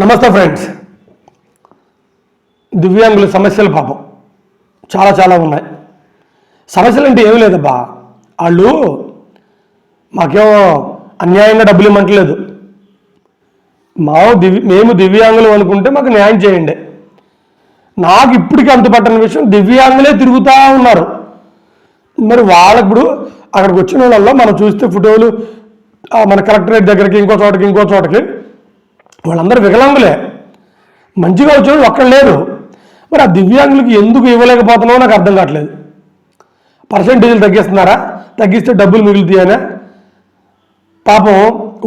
నమస్తే ఫ్రెండ్స్. దివ్యాంగుల సమస్యలు పాపం. చాలా చాలా ఉన్నాయి. సమస్యలు అంటే ఏమీ లేదబ్బా. వాళ్ళు మాకేమో అన్యాయంగా డబ్బులు ఇవ్వట్లేదు మా దివ్య మేము దివ్యాంగులు అనుకుంటే మాకు న్యాయం చేయండి. నాకు ఇప్పటికీ అంతుపట్టని విషయం దివ్యాంగులే తిరుగుతూ ఉన్నారు. మరి వాళ్ళప్పుడు అక్కడికి వచ్చిన వాళ్ళల్లో మనం చూస్తే ఫోటోలు మన కలెక్టరేట్ దగ్గరికి ఇంకో చోటకి ఇంకో చోటకి వాళ్ళందరూ వికలాంగులే. మంచిగా వచ్చిన ఒక్కడు లేరు. మరి ఆ దివ్యాంగులకి ఎందుకు ఇవ్వలేకపోతున్నామో నాకు అర్థం కావట్లేదు. పర్సంటేజీలు తగ్గిస్తున్నారా? తగ్గిస్తే డబ్బులు మిగులుతాయనా? పాపం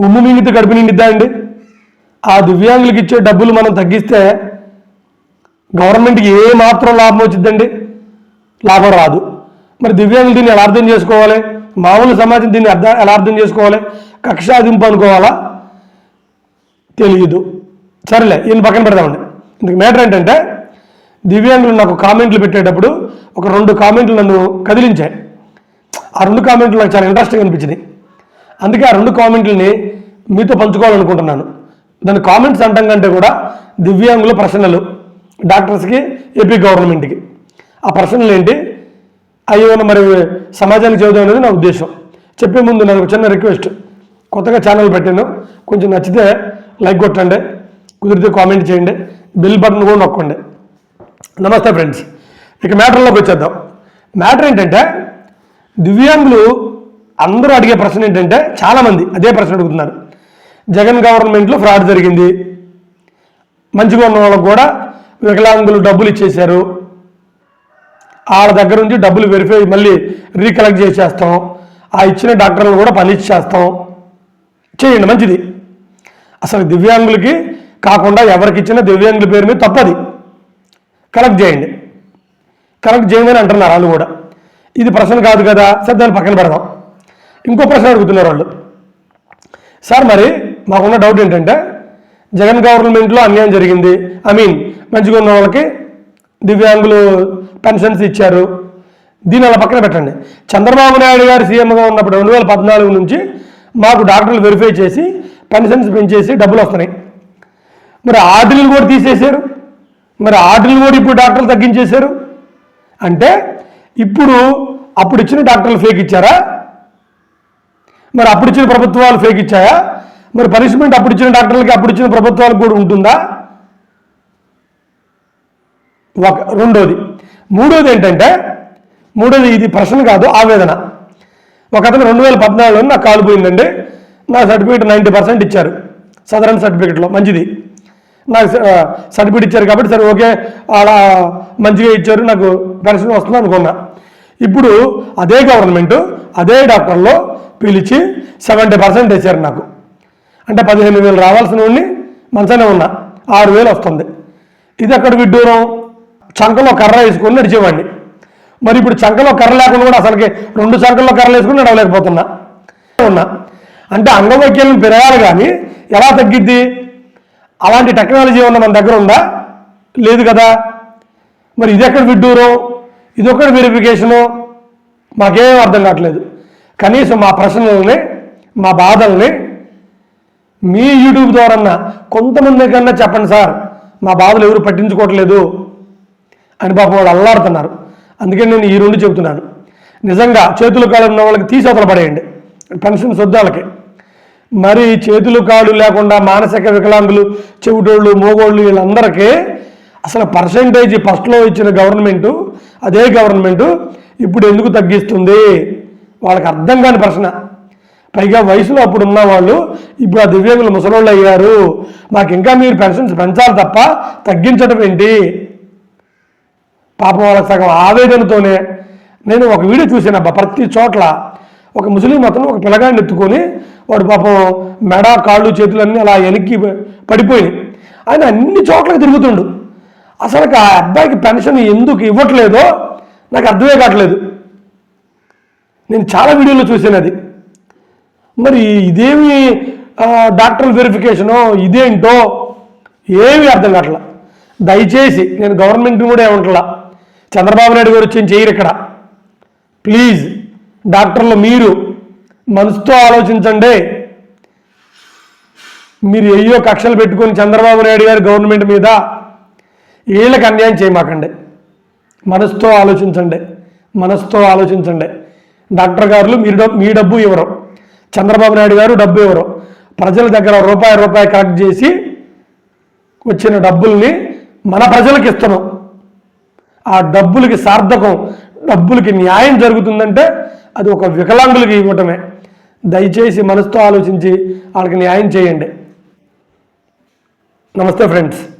ఉమ్ము మింగితే కడుపు నిండిద్దా అండి? ఆ దివ్యాంగులకు ఇచ్చే డబ్బులు మనం తగ్గిస్తే గవర్నమెంట్కి ఏ మాత్రం లాభం వచ్చిందండి లాభం రాదు. మరి దివ్యాంగులు దీన్ని ఎలా అర్థం చేసుకోవాలి? మామూలు సమాజం దీన్ని అర్థం ఎలా అర్థం చేసుకోవాలి? కక్షాదింపు అనుకోవాలా? తెలియదు సరేలే ఈయన పక్కన పెడదామండి. ఇందుకు మ్యాటర్ ఏంటంటే దివ్యాంగులు నాకు కామెంట్లు పెట్టేటప్పుడు ఒక రెండు కామెంట్లు నన్ను కదిలించాయి. ఆ రెండు కామెంట్లు నాకు చాలా ఇంట్రెస్టింగ్ అనిపించింది అందుకే ఆ రెండు కామెంట్లని మీతో పంచుకోవాలనుకుంటున్నాను. దాని కామెంట్స్ అంటాం కంటే కూడా దివ్యాంగుల ప్రశ్నలు డాక్టర్స్కి ఏపీ గవర్నమెంట్కి. ఆ ప్రశ్నలు ఏంటి? అయ్యో మరి సమాజానికి చదువు అనేది నా ఉద్దేశం. చెప్పే ముందు నాకు చిన్న రిక్వెస్ట్. కొత్తగా ఛానల్ పెట్టాను. కొంచెం నచ్చితే లైక్ కొట్టండి కుదిరితే కామెంట్ చేయండి బెల్ బటన్ కూడా నొక్కండి. నమస్తే ఫ్రెండ్స్ ఇక మ్యాటర్లోకి వచ్చేద్దాం. మ్యాటర్ ఏంటంటే దివ్యాంగులు అందరూ అడిగే ప్రశ్న ఏంటంటే చాలామంది అదే ప్రశ్న అడుగుతున్నారు. జగన్ గవర్నమెంట్లో ఫ్రాడ్ జరిగింది. మంచిగా ఉన్న వాళ్ళకు కూడా వికలాంగులు డబ్బులు ఇచ్చేశారు. వాళ్ళ దగ్గర నుంచి డబ్బులు వెరిఫై మళ్ళీ రీకలెక్ట్ చేసేస్తాం. ఆ ఇచ్చిన డాక్టర్లను కూడా పని చేస్తాం చేయండి మంచిది. అసలు దివ్యాంగులకి కాకుండా ఎవరికి ఇచ్చిన దివ్యాంగుల పేరు మీద తప్పది. కలెక్ట్ చేయండి. కలెక్ట్ చేయమని అంటున్నారు వాళ్ళు కూడా. ఇది ప్రశ్న కాదు కదా సార్ దాన్ని పక్కన పెడదాం. ఇంకో ప్రశ్న అడుగుతున్నారు వాళ్ళు. సార్ మరి మాకున్న డౌట్ ఏంటంటే జగన్ గవర్నమెంట్లో అన్యాయం జరిగింది. ఐ మీన్ మంచిగా ఉన్న వాళ్ళకి దివ్యాంగులు పెన్షన్స్ ఇచ్చారు. దీని అలా పక్కన పెట్టండి. చంద్రబాబు నాయుడు గారు సీఎంగా ఉన్నప్పుడు రెండు వేల పద్నాలుగు నుంచి మాకు డాక్టర్లు వెరిఫై చేసి పెన్షన్స్ పెంచేసి డబ్బులు వస్తున్నాయి. మరి ఆర్డర్లు కూడా తీసేశారు. మరి ఆర్డర్లు కూడా ఇప్పుడు డాక్టర్లు తగ్గించేశారు. అంటే ఇప్పుడు అప్పుడు ఇచ్చిన డాక్టర్లు ఫేక్ ఇచ్చారా? మరి అప్పుడు ఇచ్చిన ప్రభుత్వాలు ఫేక్ ఇచ్చాయా? మరి పనిష్మెంట్ అప్పుడు ఇచ్చిన డాక్టర్లకి అప్పుడు ఇచ్చిన ప్రభుత్వాలకు కూడా ఉంటుందా? ఒక రెండోది. మూడోది ఏంటంటే మూడోది ఇది ప్రశ్న కాదు ఆవేదన. ఒక అతను రెండు వేల పద్నాలుగులో నాకు కాలు పోయిందండి. నా సర్టిఫికేట్ నైంటీ పర్సెంట్ ఇచ్చారు. సదరన్ సర్టిఫికేట్లో మంచిది. నాకు సర్టిఫికేట్ ఇచ్చారు కాబట్టి సరే ఓకే అలా మంచిగా ఇచ్చారు నాకు పెన్షన్ వస్తుంది అనుకున్నా. ఇప్పుడు అదే గవర్నమెంట్ అదే డాక్టర్లో పిలిచి సెవెంటీ పర్సెంట్ వేశారు నాకు. అంటే పదిహేను వేలు రావాల్సిన వాడిని మంచిగానే ఉన్నా. ఆరు వేలు వస్తుంది. ఇది ఎక్కడ విడ్డూరం చంకలో కర్ర వేసుకొని నడిచేవాడిని. మరి ఇప్పుడు చంకలో కర్ర లేకుండా కూడా అసలుకి రెండు చంకల్లో కర్రలు వేసుకుని నడవలేకపోతున్నా. ఉన్నా. అంటే అంగవైకల్యం పెరగాలి కానీ ఎలా తగ్గిద్ది? అలాంటి టెక్నాలజీ ఉన్న మన దగ్గర ఉందా? లేదు కదా. మరి ఇది ఎక్కడ విడ్డూరం? ఇది ఒక్కడ వెరిఫికేషను మాకేం అర్థం కావట్లేదు. కనీసం మా ప్రశ్నలని మా బాధల్ని మీ యూట్యూబ్ ద్వారా కొంతమంది కన్నా చెప్పండి సార్. మా బాధలు ఎవరు పట్టించుకోవట్లేదు అని పాపం వాళ్ళు అల్లాడుతున్నారు. అందుకే నేను ఈ రెండు చెబుతున్నాను. నిజంగా చేతులు కాళ్ళు ఉన్న వాళ్ళకి తీసి అవతల పడేయండి. పెన్షన్ శుద్ధాలకి మరి చేతులు కాళ్ళు లేకుండా మానసిక వికలాంగులు చెవిటోళ్ళు మోగోళ్ళు వీళ్ళందరికీ అసలు పర్సంటేజ్ ఫస్ట్లో ఇచ్చిన గవర్నమెంటు అదే గవర్నమెంటు ఇప్పుడు ఎందుకు తగ్గిస్తుంది? వాళ్ళకి అర్థం కాని ప్రశ్న. పైగా వయసులో అప్పుడు ఉన్న వాళ్ళు ఇప్పుడు ఆ దివ్యాంగులు ముసలోళ్ళు అయ్యారు. మాకు ఇంకా మీరు పెన్షన్స్ పెంచాలి తప్ప తగ్గించడం ఏంటి? పాపం వాళ్ళకి సగం ఆవేదనతోనే. నేను ఒక వీడియో చూసానబ్బా ప్రతి చోట్ల ఒక ముస్లిం అతను ఒక పిల్లగాడిని ఎత్తుకొని వాడు పాపం మెడ కాళ్ళు చేతులన్నీ అలా వెనక్కి పడిపోయి ఆయన అన్ని చోట్లకి తిరుగుతుండు. అసలు ఆ అబ్బాయికి పెన్షన్ ఎందుకు ఇవ్వట్లేదో నాకు అర్థమే కావట్లేదు. నేను చాలా వీడియోలో చూసాను అది. మరి ఇదేమి డాక్టర్ వెరిఫికేషనో ఇదేంటో ఏమీ అర్థం కావట్లా. దయచేసి నేను గవర్నమెంట్ కూడా ఏమంటలా. చంద్రబాబు నాయుడు గారు వచ్చి చేయరు ఇక్కడ. ప్లీజ్. డాక్టర్లు మీరు మనసుతో ఆలోచించండి. మీరు ఏయో కక్షలు పెట్టుకొని చంద్రబాబు నాయుడు గారి గవర్నమెంట్ మీద వీళ్ళకి అన్యాయం చేయమాకండి. మనసుతో ఆలోచించండి. మనసుతో ఆలోచించండి. డాక్టర్ గారు మీరు డబ్బు మీ డబ్బు ఇవ్వరు చంద్రబాబు నాయుడు గారు డబ్బు ఇవ్వరు ప్రజల దగ్గర రూపాయి రూపాయి కలెక్ట్ చేసి వచ్చిన డబ్బుల్ని మన ప్రజలకు ఇస్తున్నాం. ఆ డబ్బులకి సార్థకం డబ్బులకి న్యాయం జరుగుతుందంటే అది ఒక వికలాంగులకి ఇవ్వటమే. దయచేసి మనసుతో ఆలోచించి వాళ్ళకి న్యాయం చేయండి. నమస్తే ఫ్రెండ్స్